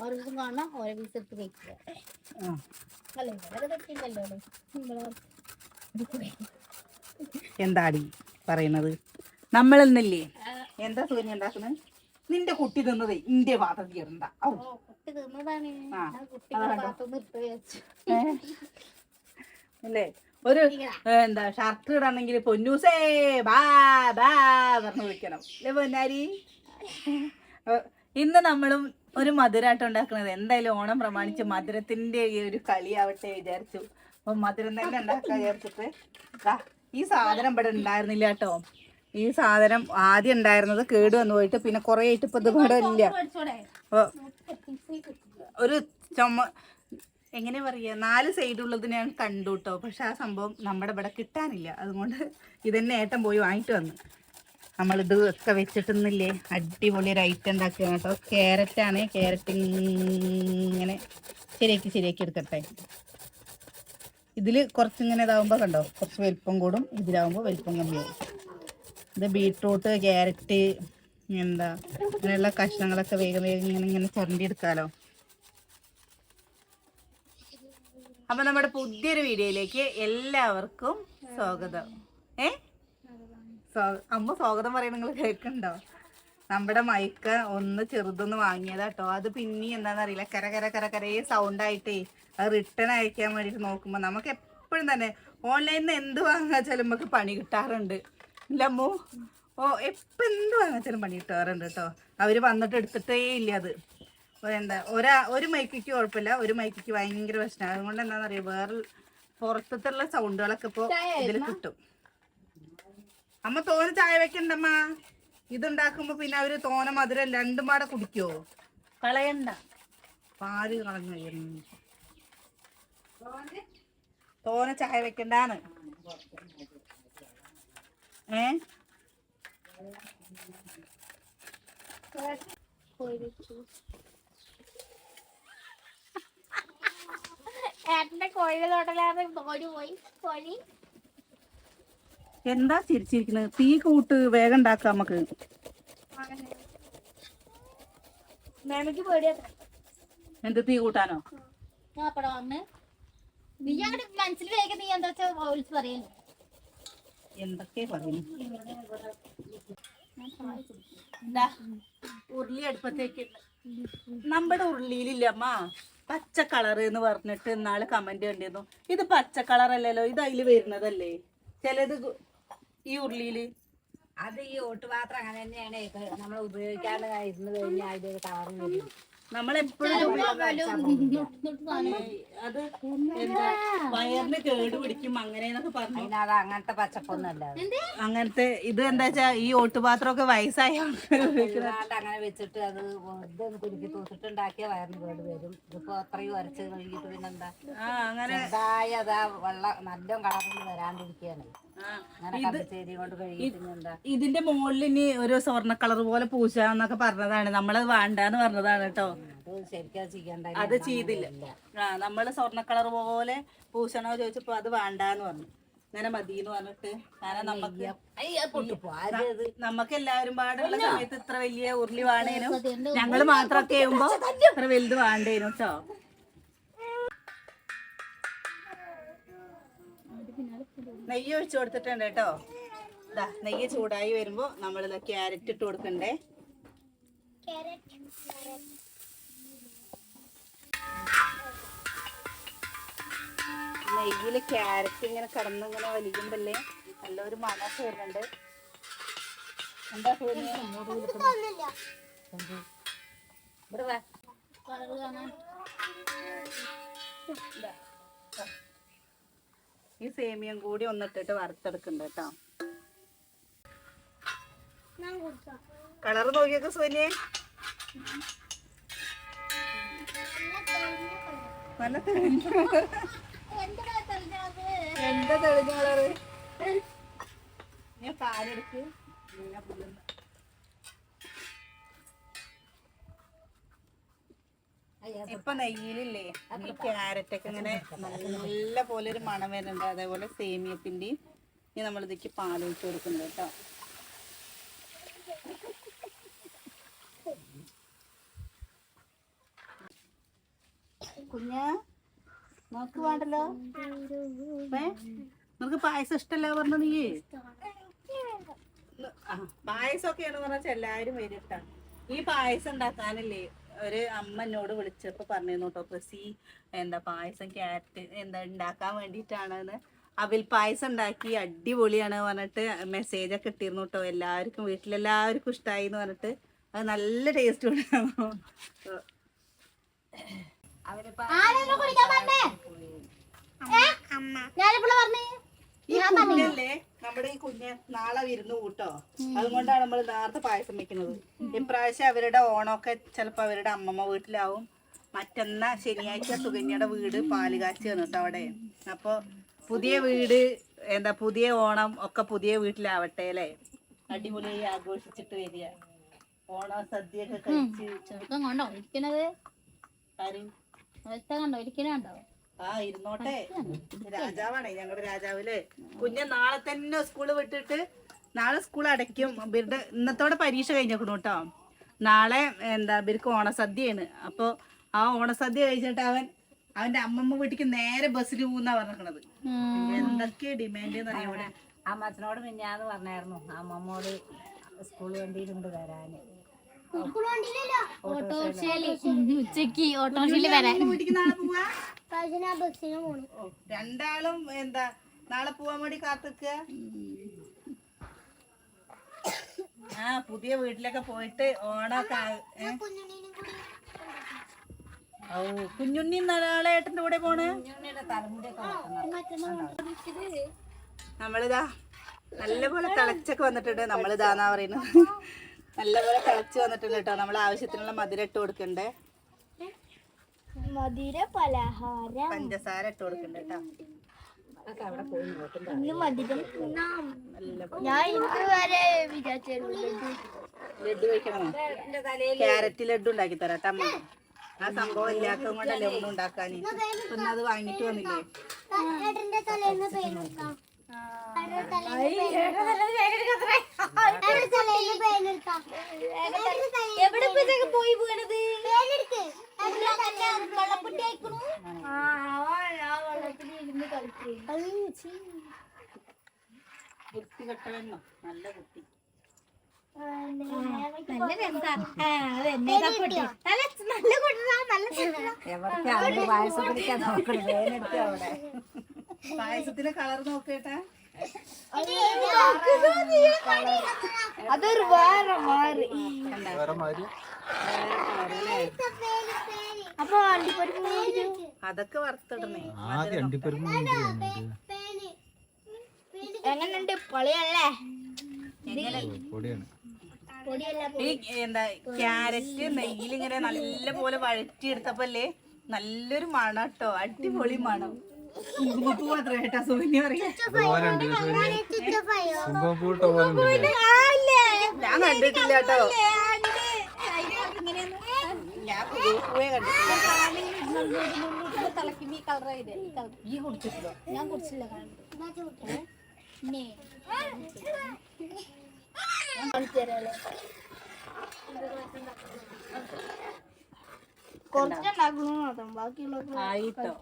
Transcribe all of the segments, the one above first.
ഓരോ ദിവസം കാണാം ഓരോ പീസ് എടുത്ത് കഴിക്കുക ആ. അല്ലേ? വളരെ തെറ്റില്ലല്ലോ എന്താടി പറയണത് നമ്മളെന്നില്ലേ എന്താ സൂര്യ ഉണ്ടാക്കുന്നത്? നിന്റെ കുട്ടി തിന്നത് ഇന്റെ വെച്ചു. ഏ? അല്ലേ? ഒരു എന്താ ഷർട്ട് ഇടാണെങ്കിൽ പൊന്നൂസേ ബാ ബാ പറഞ്ഞു വിളിക്കണം. അല്ലേ പൊന്നാരി? ഇന്ന് നമ്മളും ഒരു മധുരമായിട്ട് ഉണ്ടാക്കുന്നത് എന്തായാലും ഓണം പ്രമാണിച്ച് മധുരത്തിന്റെ ഈ ഒരു കളിയാവട്ടെ വിചാരിച്ചു. അപ്പൊ മധുരം തന്നെ ഉണ്ടാക്കാൻ വിചാരിച്ചിട്ട് ഈ സാധനം ഇവിടെ ഉണ്ടായിരുന്നില്ല കേട്ടോ. ഈ സാധനം ആദ്യം ഉണ്ടായിരുന്നത് കേട് വന്നു പോയിട്ട് പിന്നെ കൊറേ ആയിട്ട് ഇപ്പൊ ഇത് ഇല്ല. ഒരു ചുമ എങ്ങനെ പറയാ നാല് സൈഡുള്ളത് ഞാൻ കണ്ടു കേട്ടോ. പക്ഷെ ആ സംഭവം നമ്മുടെ ഇവിടെ കിട്ടാനില്ല. അതുകൊണ്ട് ഇതന്നെ ഏട്ടൻ പോയി വാങ്ങിട്ട് വന്നു. നമ്മളിത് ഒക്കെ വെച്ചിട്ടൊന്നില്ലേ? അടിപൊളി ഒരു ഐറ്റം ഉണ്ടാക്കുക കേട്ടോ. ആണ് ക്യാരറ്റ് ഇങ്ങനെ ശരിയാക്കി ശരിയാക്കി എടുക്കട്ടെ. ഇതിൽ കുറച്ചിങ്ങനെ ഇതാവുമ്പോൾ കണ്ടോ? കുറച്ച് വലിപ്പം കൂടും. ഇതിലാവുമ്പോൾ വലിപ്പം കമ്മിയാവും. ഇത് ബീട്രൂട്ട് ക്യാരറ്റ് എന്താ അങ്ങനെയുള്ള കഷ്ണങ്ങളൊക്കെ വേഗം വേഗം ഇങ്ങനെ ഇങ്ങനെ ചുരണ്ടി എടുക്കാലോ. അപ്പൊ നമ്മുടെ പുതിയൊരു വീഡിയോയിലേക്ക് എല്ലാവർക്കും സ്വാഗതം. ഏ? അമ്മ സ്വാഗതം പറയുന്നത് നിങ്ങൾ കേൾക്കണ്ടോ? നമ്മുടെ മൈക്ക് ഒന്ന് ചെറുതൊന്ന് വാങ്ങിയതാ കേട്ടോ അത് പിന്നെ എന്താണെന്നറിയില്ല കര കര കര കരേ സൗണ്ട് ആയിട്ടേ അത് റിട്ടേൺ അയക്കാൻ വേണ്ടിട്ട് നോക്കുമ്പോ നമുക്ക് എപ്പോഴും തന്നെ ഓൺലൈനിൽ നിന്ന് എന്ത് വാങ്ങാച്ചാലും നമുക്ക് പണി കിട്ടാറുണ്ട്. ഇല്ല അമ്മോ. ഓ എപ്പം എന്ത് വാങ്ങാച്ചാലും പണി കിട്ടാറുണ്ട് കേട്ടോ അവർ വന്നിട്ട് എടുത്തിട്ടേ ഇല്ല അത്. എന്താ ഒരാ ഒരു മൈക്കിക്ക് കുഴപ്പമില്ല. ഒരു മൈക്കിക്ക് ഭയങ്കര പ്രശ്നമാണ് അതുകൊണ്ട് എന്താണെന്നറിയാം വേറെ പുറത്തുള്ള സൗണ്ടുകളൊക്കെ ഇപ്പോൾ ഇതിൽ കിട്ടും. അമ്മ തോന ചായ വെക്കണ്ടമ്മ? ഇതുണ്ടാക്കുമ്പോ പിന്നെ അവർ തോന മധുരം രണ്ടും പാടെ കുടിക്കോ? കളയണ്ട. പാൽ കളഞ്ഞു. തോന ചായ വെക്കണ്ടാണ് ഏ? പോയി ഏട്ടന്റെ കോഴി കോഴി പോയി. കോഴി എന്താ ചിരിച്ചിരിക്കുന്നത് തീ കൂട്ട് വേഗം ഉണ്ടാക്കാം നമുക്ക്. മേമയ്ക്ക് പേടിയാ എന്ത് തീ കൂട്ടാനോ? ഞാൻ അപ്പടെ വന്ന്. നീ അങ്ങോട്ട് മനസ്സിൽ വേഗം നീ എന്താ വെച്ചാൽ വിളിച്ച് പറയുന്നു എന്തൊക്കെ പറയുന്നു ഉരുളി അടുപ്പത്തേക്ക് നമ്മുടെ ഉരുളിയിലില്ല അമ്മ? പച്ച കളർ എന്ന് പറഞ്ഞിട്ട് ഇന്നാൾ കമന്റ് കണ്ടിരുന്നു ഇത് പച്ച കളർ അല്ലല്ലോ ഇത് അതിൽ വരുന്നതല്ലേ? ചിലത് ഈ ഉരുളിയിൽ? അത് ഈ ഓട്ടുപാത്രം അങ്ങനെ തന്നെയാണ്. നമ്മൾ ഉപയോഗിക്കാണ്ട് ഇരുന്ന് കഴിഞ്ഞാൽ അതിന്റെ കളർ വരും. നമ്മളെപ്പോഴും അത് എന്താ വയറിന് കേട് പിടിക്കും അങ്ങനെ എന്നൊക്കെ പറഞ്ഞു അങ്ങനത്തെ പച്ചപ്പൊന്നല്ല അങ്ങനത്തെ ഇത് എന്താ വെച്ചാ ഈ ഓട്ടുപാത്രമൊക്കെ വയസ്സായ അങ്ങനെ വെച്ചിട്ട് അത് ഇതൊന്ന് കുലുക്കി തൂത്തിട്ടുണ്ടാക്കിയ വയറിന് കേട് വരും. ഇതിപ്പോ അത്രയും ഉരച്ച് കഴുകിയിട്ട് പിന്നെന്താ? ആ അങ്ങനെ ചെറുതായി അതാ വെള്ളം നല്ല കളറിൽ വരാണ്ടിരിക്കുകയാണ്. ഇതിന്റെ മുകളിൽ ഇനി ഒരു സ്വർണ കളർ പോലെ പൂശാന്നൊക്കെ പറഞ്ഞതാണ്. നമ്മളത് വേണ്ടാന്ന് പറഞ്ഞതാണ് കേട്ടോ. അത് ചെയ്തില്ല. ആ നമ്മൾ സ്വർണ കളർ പോലെ പൂശണോ ചോദിച്ചപ്പോ അത് വേണ്ടാന്ന് പറഞ്ഞു. അങ്ങനെ മതിന്ന് പറഞ്ഞിട്ട് കാരണം നമുക്ക് നമുക്ക് എല്ലാവരും പാടുള്ള സമയത്ത് ഇത്ര വലിയ ഉരുളി വേണേനും ഞങ്ങൾ മാത്രമൊക്കെ ആകുമ്പോ ഇത്ര വലുത് വേണ്ടേനും കേട്ടോ. നെയ്യ് ഒഴിച്ചു കൊടുത്തിട്ടുണ്ട് കേട്ടോ. ഇതാ നെയ്യ് ചൂടായി വരുമ്പോ നമ്മളിത് ക്യാരറ്റ് ഇട്ട് കൊടുക്കണ്ടേ. നെയ്യിൽ ക്യാരറ്റ് ഇങ്ങനെ കടന്ന് ഇങ്ങനെ വലിക്കുമ്പല്ലേ നല്ലൊരു മണമൊക്കെ വരുന്നുണ്ട് എന്താ ഇവിടെ. ഈ സേമിയം കൂടി ഒന്നിട്ടിട്ട് വറുത്തെടുക്കണ്ട കേട്ടോ. കളർ നോക്കിയൊക്കെ സോനിയെ. നല്ല തെളിഞ്ഞ. എന്താ തെളിഞ്ഞ കളറ്? ഞാൻ പാലെടുക്ക്. ഇപ്പൊ നെയ്യിലില്ലേ ഈ ക്യാരറ്റ് ഒക്കെ ഇങ്ങനെ നല്ല പോലെ ഒരു മണം വരുന്നുണ്ട്. അതേപോലെ സേമിയത്തിന്റെയും ഇനി നമ്മൾ ഇതിക്ക് പാൽ ഒഴിച്ച് കൊടുക്കുന്നുണ്ട് കേട്ടോ. കുഞ്ഞ നോക്ക് വേണ്ടല്ലോ? നിനക്ക് പായസം ഇഷ്ടല്ല പറഞ്ഞ നീ? പായസമൊക്കെയാണ് പറഞ്ഞാൽ എല്ലാവരും വരും ഈ പായസം ഉണ്ടാക്കാനല്ലേ ഒരു അമ്മ എന്നോട് വിളിച്ചപ്പോ പറഞ്ഞിരുന്നു കേട്ടോ പ്രസി എന്താ പായസം ക്യാരറ്റ് എന്താ ഉണ്ടാക്കാൻ വേണ്ടിയിട്ടാണെന്ന് അവിൽ പായസം ഉണ്ടാക്കി അടിപൊളിയാണ് പറഞ്ഞിട്ട് മെസ്സേജ് ഒക്കെ ഇട്ടിരുന്നു കേട്ടോ എല്ലാവർക്കും വീട്ടിലെല്ലാവർക്കും ഇഷ്ടമായി എന്ന് പറഞ്ഞിട്ട്. അത് നല്ല ടേസ്റ്റ് ഉണ്ടായിരുന്നു. അവരിപ്പോ കുഞ്ഞല്ലേ നമ്മുടെ ഈ കുഞ്ഞ് നാളെ വിരുന്ന് കൂട്ടോ? അതുകൊണ്ടാണ് നമ്മൾ നേരത്തെ പായസം വെക്കുന്നത്. ഇപ്രാവശ്യം അവരുടെ ഓണമൊക്കെ ചിലപ്പോ അവരുടെ അമ്മമ്മ വീട്ടിലാവും. മറ്റന്നാ ശനിയാഴ്ച സുകന്യയുടെ വീട് പാൽ കാച്ചി കേട്ടോ അവിടെ. അപ്പൊ പുതിയ വീട് എന്താ പുതിയ ഓണം ഒക്കെ പുതിയ വീട്ടിലാവട്ടെ അല്ലേ? അടിപൊളിയായി ആഘോഷിച്ചിട്ട് വരിക. ഓണ സദ്യയൊക്കെ കഴിച്ച് ചെറുക്കം കണ്ടോ? ഇരിക്കണത്? കണ്ടോ? ഇരിക്കണുണ്ടോ ആ ഇരുന്നോട്ടെ. രാജാവാണേ ഞങ്ങളുടെ രാജാവിൽ. കുഞ്ഞ് നാളെ തന്നെ സ്കൂൾ വിട്ടിട്ട് നാളെ സ്കൂൾ അടയ്ക്കും. ഇവരുടെ ഇന്നത്തോടെ പരീക്ഷ കഴിഞ്ഞേക്കണു കേട്ടോ നാളെ എന്താ ഇവർക്ക് ഓണസദ്യയാണ്. അപ്പൊ ആ ഓണസദ്യ കഴിച്ചിട്ട് അവൻ അവന്റെ അമ്മമ്മ വീട്ടിക്ക് നേരെ ബസ്സിൽ പോകുന്ന പറഞ്ഞത് എന്തൊക്കെ ഡിമാൻഡ് അമ്മച്ചനോട് മിന്നാന്ന് പറഞ്ഞായിരുന്നു. അമ്മമ്മോട് സ്കൂൾ വണ്ടിയിലുണ്ട് വരാന്. ഉച്ചയ്ക്ക് ഓട്ടോറിക്ഷയിൽ. വരാൻ. രണ്ടാളും എന്താ നാളെ പോവാൻ വേണ്ടി കാത്തിക്കുക ആ പുതിയ വീട്ടിലൊക്കെ പോയിട്ട് ഓണൊക്കെ? ഓ കുഞ്ഞുണ്ണി നാളെ ഏട്ടന്റെ കൂടെ പോണ്? നമ്മളിതാ നല്ലപോലെ തിളച്ചൊക്കെ വന്നിട്ടുണ്ട് നമ്മളിതാന്നാ പറയുന്നത്. നല്ലപോലെ തിളച്ച് വന്നിട്ടുണ്ട് കേട്ടോ. നമ്മൾ ആവശ്യത്തിനുള്ള മധുരം ഇട്ട് കൊടുക്കണ്ടേ? മധുര പലഹാരം. പഞ്ചസാര ഇട്ട് കൊടുക്കണ്ടേ കേട്ടോ. ഞാൻ ഇതുവരെ ലഡു. കഴിക്കണോ? ക്യാരറ്റ് ലഡു ഉണ്ടാക്കി തരാം അമ്മ. ആ സംഭവം ഇല്ലാത്തത് കൊണ്ടല്ലേ ഒന്നും ഉണ്ടാക്കാൻ പിന്നെ അത് വാങ്ങിട്ട് വന്നില്ലേ? എവിടെ പോയി വീണത്? വെള്ളപ്പൊട്ടി അയക്കണു വെള്ളത്തിൽ ഇരുന്ന് കളിക്കും. കുത്തി കെട്ടവെന്നോ നല്ല കുട്ടി. നല്ല കുട്ടി. എവിടത്തെ അവർ പായസം പിടിക്കാൻ നോക്കണം? വേനെടുത്ത് അവിടെ. പായസത്തിന്റെ കളർ നോക്കേട്ടാ. അതൊരു വേറെ മാറി അപ്പൊ അണ്ടിപ്പരിപ്പ്. അതൊക്കെ വറുത്തിടണേ. ആദ്യം അണ്ടിപ്പരിപ്പ് എങ്ങനെയുണ്ട്? പൊളിയല്ലേ പൊടിയാണ് പൊടിയല്ല എന്താ ക്യാരറ്റ് നെയ്യിൽ ഇങ്ങനെ നല്ല പോലെ വഴറ്റി എടുത്തപ്പല്ലേ നല്ലൊരു മണം കേട്ടോ അടിപൊളി മണം. കുങ്കുമപ്പൂ മാത്രം കേട്ടാ സോന്യ പറയാ. കുങ്കുമപ്പൂട്ട പോലുണ്ട് ഞാൻ കണ്ടിട്ടില്ല കേട്ടോ. ഞാൻ കുങ്കുമപ്പൂവേ കണ്ടിട്ടില്ല ഈ കുടിച്ചിട്ടില്ലോ ഞാൻ കുടിച്ചില്ല കുറച്ചുണ്ടാക്കുന്നു മാത്രം ബാക്കിയുള്ളത് ആയിട്ടോ.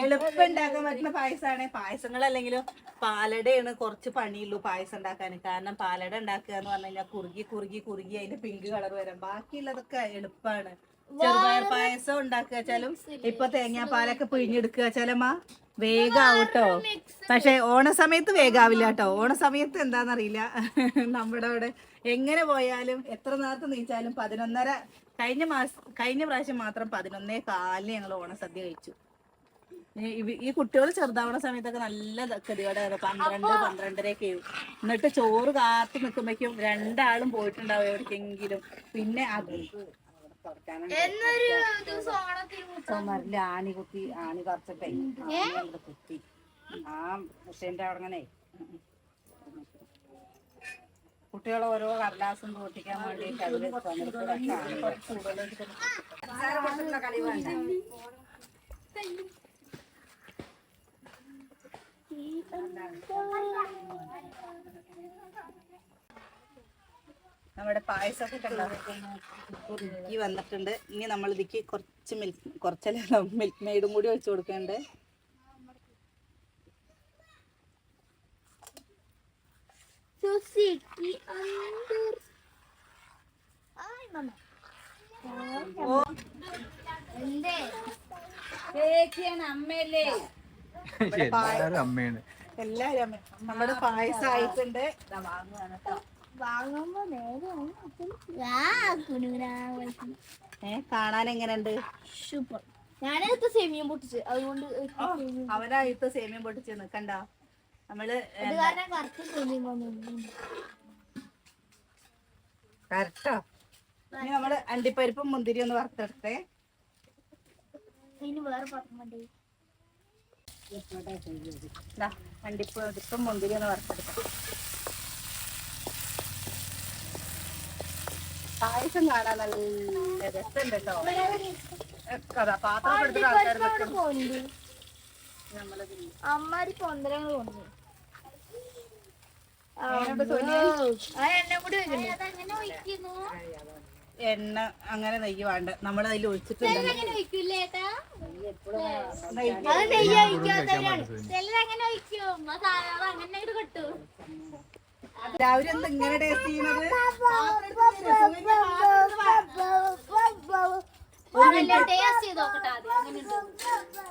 എളുപ്പം ഉണ്ടാക്കാൻ പറ്റുന്ന പായസമാണ് പായസങ്ങളല്ലെങ്കിലും പാലടയാണ് കുറച്ച് പണിയുള്ളൂ പായസം ഉണ്ടാക്കാൻ കാരണം പാലട ഉണ്ടാക്കുക എന്ന് പറഞ്ഞു കഴിഞ്ഞാൽ കുറുകി കുറുകി കുറുകി അതിന്റെ പിങ്ക് കളർ വരാം. ബാക്കിയുള്ളതൊക്കെ എളുപ്പമാണ്. ചെറുപയർ പായസം ഉണ്ടാക്കുക വെച്ചാലും ഇപ്പൊ തേങ്ങാപ്പാലൊക്കെ പിഴിഞ്ഞെടുക്കുക വെച്ചാലമ്മ വേഗാവട്ടോ പക്ഷെ ഓണ സമയത്ത് വേഗാവില്ല കേട്ടോ ഓണ സമയത്ത് എന്താണെന്നറിയില്ല നമ്മുടെ അവിടെ എങ്ങനെ പോയാലും എത്ര നേരത്തെ നീച്ചാലും പതിനൊന്നര കഴിഞ്ഞ മാസം കഴിഞ്ഞ പ്രാവശ്യം മാത്രം പതിനൊന്നേ കാലിന് ഞങ്ങൾ ഓണസദ്യ കഴിച്ചു. ഈ- കുട്ടികൾ ചെറുതാവണ സമയത്തൊക്കെ നല്ല ഗതികേടായിരുന്നു പന്ത്രണ്ട് പന്ത്രണ്ടരയൊക്കെ ആവും എന്നിട്ട് ചോറ് കാത്തു നിൽക്കുമ്പോഴേക്കും രണ്ടാളും പോയിട്ടുണ്ടാവും എവിടേക്കെങ്കിലും. പിന്നെ അത് ചുമരിൽ ആണി കുത്തി ആണി പറിച്ചിട്ടേ. കുത്തി. ആ മുഷേന്റെ അവിടെ അങ്ങനെ കുട്ടികൾ ഓരോ കടലാസും പൊട്ടിക്കാൻ വേണ്ടിയിട്ട് നമ്മുടെ പായസമൊക്കെ ഈ വന്നിട്ടുണ്ട്. ഇനി നമ്മൾ ഇതിക്ക് കുറച്ച് മിൽക്ക് കുറച്ചല്ല മിൽക്ക് മെയ്ഡും കൂടി ഒഴിച്ചു കൊടുക്കേണ്ടത് സുസിക്ക് അന്തർ ആയ് മമ്മ ഓ എന്തേ അമ്മയല്ലേ? എല്ലാരും അമ്മയാണ്. എല്ലാരും അമ്മ. നമ്മുടെ പായസം ആയിട്ടുണ്ട്. വാങ്ങുമ്പോ നേരെ. ഏ കാണാൻ എങ്ങനെയുണ്ട്? സൂപ്പർ. ഞാനടുത്ത് സേമിയം പൊട്ടിച്ച് അതുകൊണ്ട്. അവനായിട്ട് സേമിയം പൊട്ടിച്ച് നിക്കണ്ട നമ്മൾ കറക്റ്റ് ഇനി നമ്മൾ അണ്ടിപ്പരിപ്പും മുന്തിരി ഒന്ന് വറുത്തെടുത്തേ. അണ്ടിപ്പരിപ്പും മുന്തിരി ഒന്ന് വറുത്തെടുക്കാം പായസം കാണാൻ നല്ല രസമുണ്ട് കേട്ടോ. അതാ പാത്രം എടുത്തിട്ട് ആൾക്കാർ വെക്കണം പോണ്ട് നമ്മളത് അമ്മാരി പൊന്തരങ്ങൾ കൊണ്ട് അതിനോട് തൊലി ആ എണ്ണ അങ്ങനെ നെയ്യ് വേണ്ട. നമ്മൾ അതിൽ എല്ലാവരും എന്താ ഇങ്ങനെ ടേസ്റ്റ് ചെയ്യുന്നത് ടേസ്റ്റ് ചെയ്ത് നോക്കട്ടെ ആദ്യം അങ്ങനെയുണ്ട് പായ കൊള്ളും ഞാൻ ഈ പാത്രം എടുക്കാം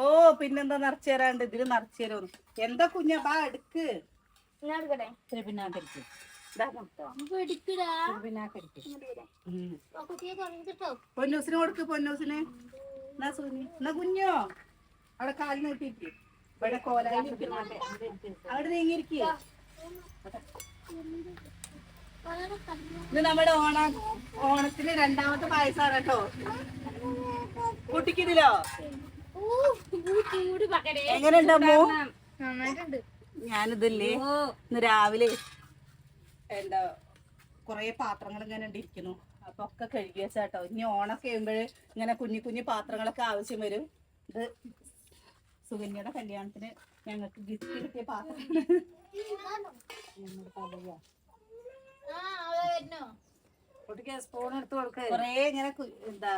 ഓ പിന്നെന്താ നിറച്ചു തരാണ്ട്? ഇതിൽ നിറച്ചു തരും. എന്താ കുഞ്ഞ? ബാ എടുക്ക്. പിന്നാക്കരിക്കും പൊന്നൂസിന് കൊടുക്ക് പൊന്നൂസിന്. എന്നാ സൂനി? എന്നാ കുഞ്ഞോ? അവിടെ കാലിന് നീട്ടിരിക്കും ഇവിടെ കോലായി അവിടെ നീങ്ങിയിരിക്കേ. ഇത് നമ്മുടെ ഓണ ഓണത്തിന് രണ്ടാമത്തെ പായസാണ് കേട്ടോ. കുട്ടിക്കിതിലോ? എങ്ങനെയുണ്ട് അമ്മോ? നന്നായിട്ടുണ്ട്. ഞാനിതില്ലേ ഇന്ന് രാവിലെ എന്താ കൊറേ പാത്രങ്ങൾ ഇങ്ങനെ ഇരിക്കുന്നു അപ്പൊ ഒക്കെ കഴുകി വെച്ചാട്ടോ. ഇനി ഓണൊക്കെ ആകുമ്പോൾ ഇങ്ങനെ കുഞ്ഞു കുഞ്ഞു പാത്രങ്ങളൊക്കെ ആവശ്യം വരും. ഇത് സുകന്യയുടെ കല്യാണത്തിന് ഞങ്ങൾക്ക് ഗിഫ്റ്റ് കിട്ടിയ പാത്രം സ്പൂൺ എടുത്ത് കൊടുക്ക. കൊറേ ഇങ്ങനെ എന്താ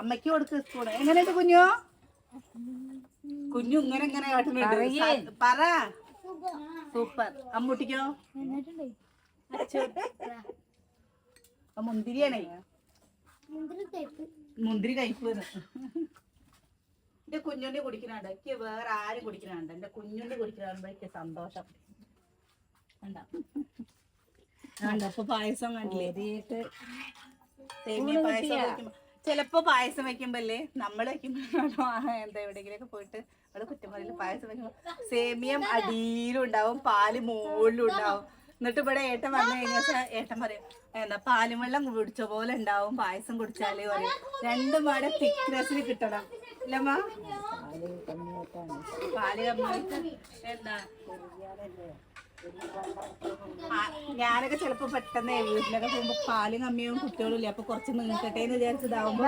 അമ്മയ്ക്ക് കൊടുക്ക സ്പൂൺ എങ്ങനെയുണ്ട് കുഞ്ഞു? കുഞ്ഞു ഇങ്ങനെ ഇങ്ങനെ കാട്ടുന്നുണ്ട്. പറ. സൂപ്പർ. അമ്മൂട്ടിക്കോ മുന്തിരിയാണേ. മുന്തിരി കഴിപ്പ് എന്റെ കുഞ്ഞുണ്ണി കുടിക്കുന്നുണ്ട്. എനിക്ക് വേറെ ആരും കുടിക്കുന്നുണ്ട്. എന്റെ കുഞ്ഞുണ്ണി എനിക്ക് സന്തോഷം? ഇപ്പൊ പായസം കണ്ടില്ലേ? സേമിയ പായസം ചിലപ്പോ പായസം വെക്കുമ്പല്ലേ നമ്മൾ വെക്കുമ്പോഴാണോ എന്താ എവിടെങ്കിലൊക്കെ പോയിട്ട് നമ്മൾ കുറ്റമറിയിൽ പായസം വെക്കുമ്പോ സേമിയം അടിയിലും ഉണ്ടാവും പാൽ മുകളിലും ഉണ്ടാവും. എന്നിട്ട് ഇവിടെ ഏട്ടൻ വന്നു കഴിഞ്ഞാൽ ഏട്ടൻ പറയും എന്താ പാലും വെള്ളം കുടിച്ച പോലെ ഉണ്ടാവും പായസം കുടിച്ചാലേ പറയും. രണ്ടും പാടെ തിക്നെസ്സിൽ കിട്ടണം. ഇല്ലമ്മ പാൽ കമ്മിയായിട്ട് എന്താ? ഞാനൊക്കെ ചിലപ്പോ പെട്ടെന്ന് വീട്ടിലൊക്കെ പോകുമ്പോ പാലും കമ്മിയും കുട്ടികളും ഇല്ല അപ്പൊ കുറച്ച് നീക്കട്ടെ എന്ന് വിചാരിച്ചതാവുമ്പോ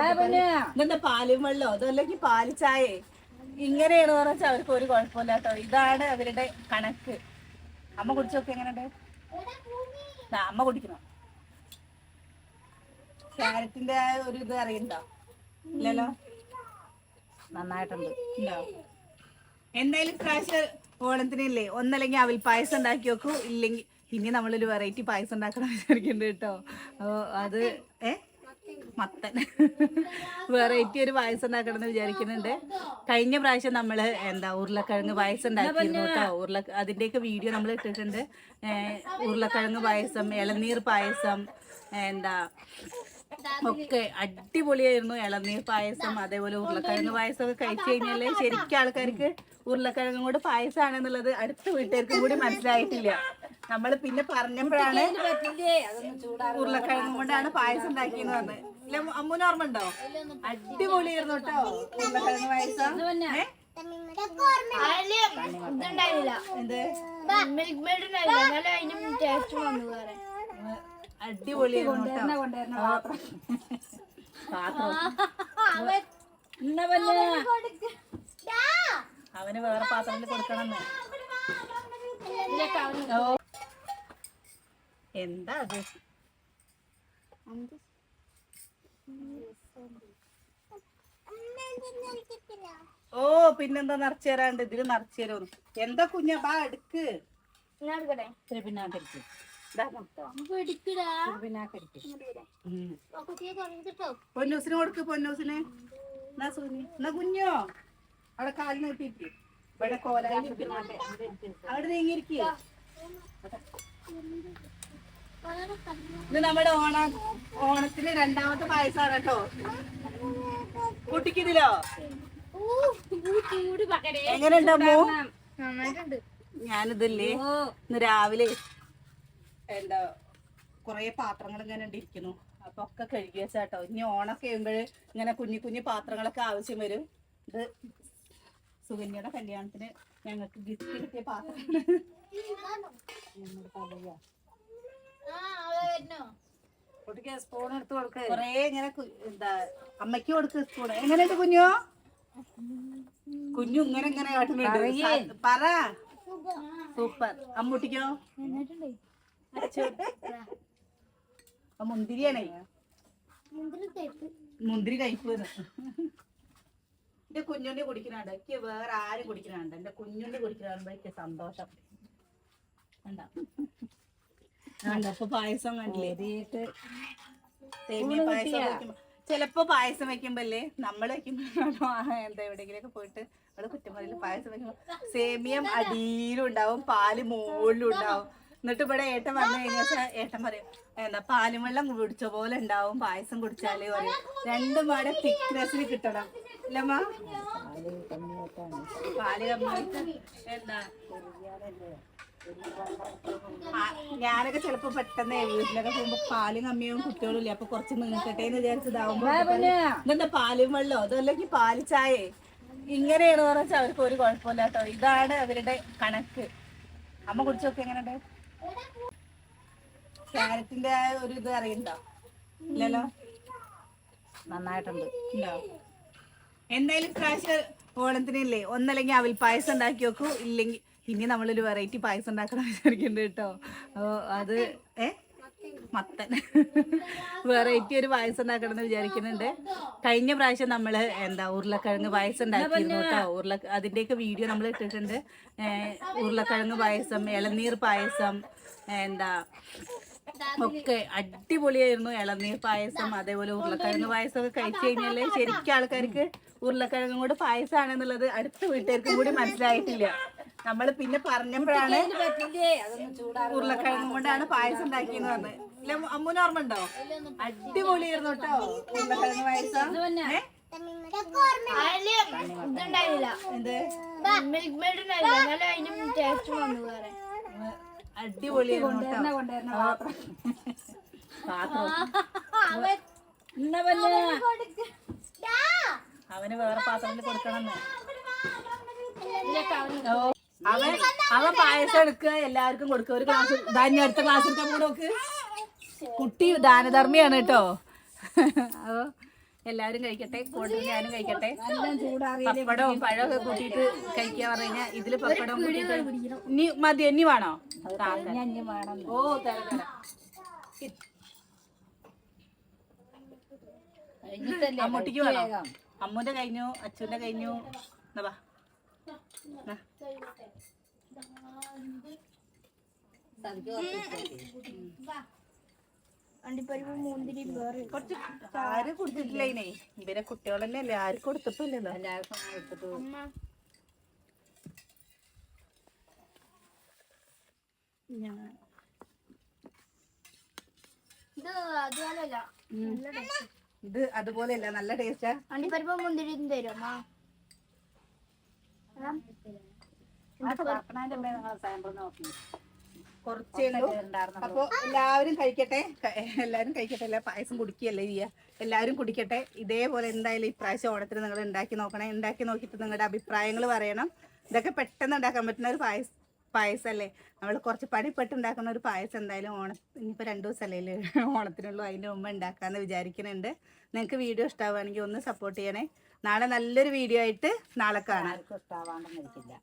ഇതെന്താ പാലും വെള്ളോ? അതല്ലെങ്കിൽ പാൽ ചായേ ഇങ്ങനെയാണ് പറഞ്ഞാൽ അവർക്ക് ഒരു കുഴപ്പമില്ലാട്ടോ. ഇതാണ് അവരുടെ കണക്ക്. അമ്മ കുടിച്ചൊക്കെ എങ്ങനെയുണ്ട്? ദാ, അമ്മ കുടിക്കണം ക്യാരറ്റിന്റെ ഒരു ഇത് അറിയണ്ടോ? ഇല്ലല്ലോ? നന്നായിട്ടുണ്ട്. ഉണ്ടോ എന്തായാലും ഇപ്രാവശ്യം ഓണത്തിനില്ലേ? ഒന്നല്ലെങ്കിൽ അവൽ പായസം ഉണ്ടാക്കി വെക്കൂ. ഇല്ലെങ്കിൽ ഇനി നമ്മളൊരു വെറൈറ്റി പായസം ഉണ്ടാക്കണം വിചാരിക്കുന്നുണ്ട് കേട്ടോ. അപ്പോൾ അത് ഏ? മത്തൻ. വെറൈറ്റി ഒരു പായസം ഉണ്ടാക്കണം എന്ന് വിചാരിക്കുന്നുണ്ട്. കഴിഞ്ഞ പ്രാവശ്യം നമ്മൾ എന്താ ഉരുളക്കിഴങ്ങ് പായസം ഉണ്ടാക്കിയിരുന്നു കേട്ടോ. ഉരുള അതിന്റെയൊക്കെ വീഡിയോ നമ്മൾ ഇട്ടിട്ടുണ്ട്. ഉരുളക്കിഴങ്ങ് പായസം ഇളനീർ പായസം എന്താ ഒക്കെ അടിപൊളിയായിരുന്നു. ഇളനീർ പായസം അതേപോലെ ഉരുളക്കിഴങ്ങ് പായസം ഒക്കെ കഴിച്ചു കഴിഞ്ഞാലേ ശരിക്കും ആൾക്കാർക്ക് ഉരുളക്കിഴങ്ങും കൂടെ പായസമാണെന്നുള്ളത് അടുത്ത വീട്ടുകാർക്കും കൂടി മനസ്സിലായിട്ടില്ല. നമ്മൾ പിന്നെ പറഞ്ഞപ്പോഴാണ് ഉരുളക്കിഴങ്ങും കൊണ്ടാണ് പായസം ഉണ്ടാക്കിയെന്ന് പറഞ്ഞത്. ഇല്ല അമ്മൂന് ഓർമ്മ ഉണ്ടോ? അടിപൊളിയായിരുന്നു കേട്ടോ ഉരുളക്കിഴങ്ങ് പായസം. എന്ത്? മിൽക്ക് മെയ്ഡ് ഉണ്ടായില്ല. എന്നാലും അതിനും ടേസ്റ്റ് വന്നു വേറെ. പിന്നെ അവന് വേറെ പാത്രത്തിൽ കൊടുക്കണം എന്താ അത്? ഓ പിന്നെന്താ നിറച്ചു തരാണ്ട്? ഇതിൽ നിറച്ചു തരുന്നു എന്താ കുഞ്ഞ? ബാ എടുക്ക്. ഞാൻ പൊന്നൂസിന് കൊടുക്ക് പൊന്നൂസിന്. എന്നാ സൂനി എന്നാ കുഞ്ഞോ? അവിടെ കാലിൽ നീട്ടിയിരിക്കും ഇവിടെ കോലായി അവിടെ നീങ്ങിയിരിക്കുക ഇത് നമ്മുടെ ഓണ ഓണത്തിന് രണ്ടാമത്തെ പായസാണ് കേട്ടോ കുട്ടിക്കിതിലോ എങ്ങനെയുണ്ടോ ഞാനിതില്ലേ. ഇന്ന് രാവിലെ എന്താ കുറേ പാത്രങ്ങൾ ഇങ്ങനെ ഇരിക്കുന്നു. അപ്പൊ ഒക്കെ കഴുകി വെച്ചാട്ടോ. ഇനി ഓണൊക്കെ ചെയ്യുമ്പോൾ ഇങ്ങനെ കുഞ്ഞു കുഞ്ഞു പാത്രങ്ങളൊക്കെ ആവശ്യം വരും. ഇത് സുകന്യയുടെ കല്യാണത്തിന് ഞങ്ങൾക്ക് ഗിഫ്റ്റ് കിട്ടിയ പാത്രം സ്പൂൺ എടുത്ത് കൊടുക്ക. കൊറേ ഇങ്ങനെ എന്താ അമ്മയ്ക്ക് കൊടുക്ക് സ്പൂൺ എങ്ങനെയുണ്ട് കുഞ്ഞു? കുഞ്ഞു ഇങ്ങനെ ഇങ്ങനെ കാട്ടുന്നുണ്ട്. പറ. സൂപ്പർ. അമ്മൂട്ടിക്കോ? മുന്തിരിയാണേ മുന്തിരി കഴിപ്പ് എന്റെ കുഞ്ഞുണ്ണി കുടിക്കുന്നുണ്ട് എനിക്ക് വേറെ ആരും കുടിക്കുന്നുണ്ട് എന്റെ കുഞ്ഞുണ്ണി കുടിക്കുമ്പോഴേക്ക് സന്തോഷം. കണ്ടോ? കണ്ടോ? പായസം കണ്ടില്ലേ? സേമിയ പായസം ചിലപ്പോ പായസം വെക്കുമ്പല്ലേ നമ്മൾ വെക്കുമ്പോഴാണോ എന്താ എവിടെയെങ്കിലൊക്കെ പോയിട്ട് നമ്മൾ കുറ്റമറിയില്ല പായസം വെക്കുമ്പോ സേമിയം അടിയിലും ഉണ്ടാവും പാൽ മുകളിലും ഉണ്ടാവും. എന്നിട്ട് ഇവിടെ ഏട്ടൻ വന്നു കഴിഞ്ഞാൽ ഏട്ടൻ പറയും എന്താ പാലും വെള്ളം കുടിച്ച പോലെ ഉണ്ടാവും പായസം കുടിച്ചാൽ പറയും. രണ്ടും പാടെ തിക്നെസ്സിൽ കിട്ടണം. ഇല്ലമ്മ പാൽ എന്താ? ഞാനൊക്കെ ചിലപ്പോ പെട്ടെന്ന് വീട്ടിലൊക്കെ പോകുമ്പോ പാലും കമ്മിയും കുട്ടികളും ഇല്ല? അപ്പൊ കുറച്ച് നീക്കട്ടെ എന്ന് വിചാരിച്ചതാവുമ്പോ ഇതെന്താ പാലും വെള്ളോ അതല്ലെങ്കിൽ പാൽ ചായേ? ഇങ്ങനെയാണ് പറഞ്ഞാൽ അവർക്ക് ഒരു കുഴപ്പമില്ല കേട്ടോ ഇതാണ് അവരുടെ കണക്ക്. അമ്മ കുടിച്ചൊക്കെ എങ്ങനെയുണ്ട്? ക്യാരറ്റിന്റെ ഒരു ഇത് അറിയണ്ടോ? ഇല്ലല്ലോ? നന്നായിട്ടുണ്ട്. എന്തായാലും പ്രാവശ്യം ഓണത്തിനില്ലേ ഒന്നല്ലെങ്കിൽ അവൽ പായസം ഉണ്ടാക്കി വെക്കൂ. ഇല്ലെങ്കിൽ ഇനി നമ്മളൊരു വെറൈറ്റി പായസം ഉണ്ടാക്കണം വിചാരിക്കുന്നുണ്ട് കേട്ടോ. അത് ഏ? മത്തൻ. വെറൈറ്റി ഒരു പായസം ഉണ്ടാക്കണം എന്ന് വിചാരിക്കുന്നുണ്ട്. കഴിഞ്ഞ പ്രാവശ്യം നമ്മൾ എന്താ ഉരുളക്കിഴങ്ങ് പായസം ഉണ്ടാക്കിയിരുന്നു കേട്ടോ. ഉരുള അതിന്റെയൊക്കെ വീഡിയോ നമ്മൾ ഇട്ടിട്ടുണ്ട്. ഉരുളക്കിഴങ്ങ് പായസം ഇളനീർ പായസം എന്താ ഒക്കെ അടിപൊളിയായിരുന്നു. ഇളനീർ പായസം അതേപോലെ ഉരുളക്കിഴങ്ങ് പായസം ഒക്കെ കഴിച്ചു കഴിഞ്ഞാൽ ശരിക്കും ആൾക്കാർക്ക് ഉരുളക്കിഴങ്ങും കൂടെ പായസമാണെന്നുള്ളത് അടുത്ത വീട്ടുകാർക്കും കൂടി മനസ്സിലായിട്ടില്ല. നമ്മൾ പിന്നെ പറഞ്ഞപ്പോഴാണ് ഉരുളക്കിഴങ്ങും കൊണ്ടാണ് പായസം ഉണ്ടാക്കിയെന്ന് പറഞ്ഞത്. ഇല്ല അമ്മൂന് ഓർമ്മ ഉണ്ടോ? അടിപൊളിയായിരുന്നു കേട്ടോ ഉരുളക്കിഴങ്ങ് പായസം. എന്ത്? മിൽക്ക് മെയ്ഡ് ഉണ്ടായില്ല. അതിന് അതിനും ടേസ്റ്റ് വന്നു വേറെ. കൊണ്ടുവരുന്ന പാത്രം. പാത്രം. എന്നാ പിന്നെ അവന് വേറെ പാത്രത്തിൽ കൊടുക്കണം അവൻ അവൻ പായസം എടുക്കുക എല്ലാവർക്കും കൊടുക്കുക ഒരു ക്ലാസ് ധാന്യം അടുത്ത ക്ലാസ് എടുക്കാൻ കൂടെ നോക്ക് കുട്ടി ദാനധർമ്മിയാണ് കേട്ടോ. അപ്പൊ എല്ലാവരും കഴിക്കട്ടെ കൂടുതൽ ഞാനും കഴിക്കട്ടെ. പപ്പടവും പഴമൊക്കെ കൂട്ടിയിട്ട് കഴിക്കുക പറഞ്ഞു കഴിഞ്ഞാൽ ഇതിൽ പപ്പടവും കൂട്ടിയിട്ട് ഇനി മതി ഇനി വേണോ? ഓ തരാം തരാം. കഴിഞ്ഞിട്ടല്ലേ അമ്മൂട്ടിക്ക് വേണോ? അമ്മൂന്റെ കഴിഞ്ഞു അച്ഛന്റെ കഴിഞ്ഞു. എന്നാ വാ. അണ്ടിപ്പരിപ്പ് മുന്തിരി വേറെ കുറച്ച് ആരും കൊടുത്തിട്ടില്ല ഇതിനെ ഇവരെ കുട്ടികളല്ലേ അല്ലേ? ആരും കൊടുത്തിട്ടില്ലല്ലോ. എല്ലാവർക്കും എടുത്തിട്ട് ഞാൻ ഇത് അതുപോലെയല്ല. നല്ല ടേസ്റ്റാ അണ്ടിപ്പരിപ്പ് മുന്തിരി തരും സാമ്പിൾ നോക്കി കുറച്ചേ ഉള്ളൂ. അപ്പൊ എല്ലാവരും കഴിക്കട്ടെ. എല്ലാവരും കഴിക്കട്ടെ. എല്ലാ പായസം കുടിക്കുകയല്ലേ ചെയ്യുക? എല്ലാവരും കുടിക്കട്ടെ. ഇതേപോലെ എന്തായാലും ഇപ്രാവശ്യം ഓണത്തിന് നിങ്ങൾ ഉണ്ടാക്കി നോക്കണേ. ഉണ്ടാക്കി നോക്കിയിട്ട് നിങ്ങളുടെ അഭിപ്രായങ്ങൾ പറയണം. ഇതൊക്കെ പെട്ടെന്ന് ഉണ്ടാക്കാൻ പറ്റുന്ന ഒരു പായസം പായസമല്ലേ നമ്മൾ കുറച്ച് പണിപ്പെട്ട് ഉണ്ടാക്കുന്ന ഒരു പായസം എന്തായാലും ഓണ ഇനിയിപ്പോൾ രണ്ട് ദിവസമല്ലേ ഓണത്തിനുള്ളൂ. അതിന്റെ മുമ്പ് ഉണ്ടാക്കാമെന്ന് വിചാരിക്കുന്നുണ്ട്. നിങ്ങൾക്ക് വീഡിയോ ഇഷ്ടമാവുകയാണെങ്കിൽ ഒന്ന് സപ്പോർട്ട് ചെയ്യണേ. നാളെ നല്ലൊരു വീഡിയോ ആയിട്ട് നാളെ കാണാം. ആർക്കും ഇഷ്ടാവാണ്ടെന്നിരിക്കില്ല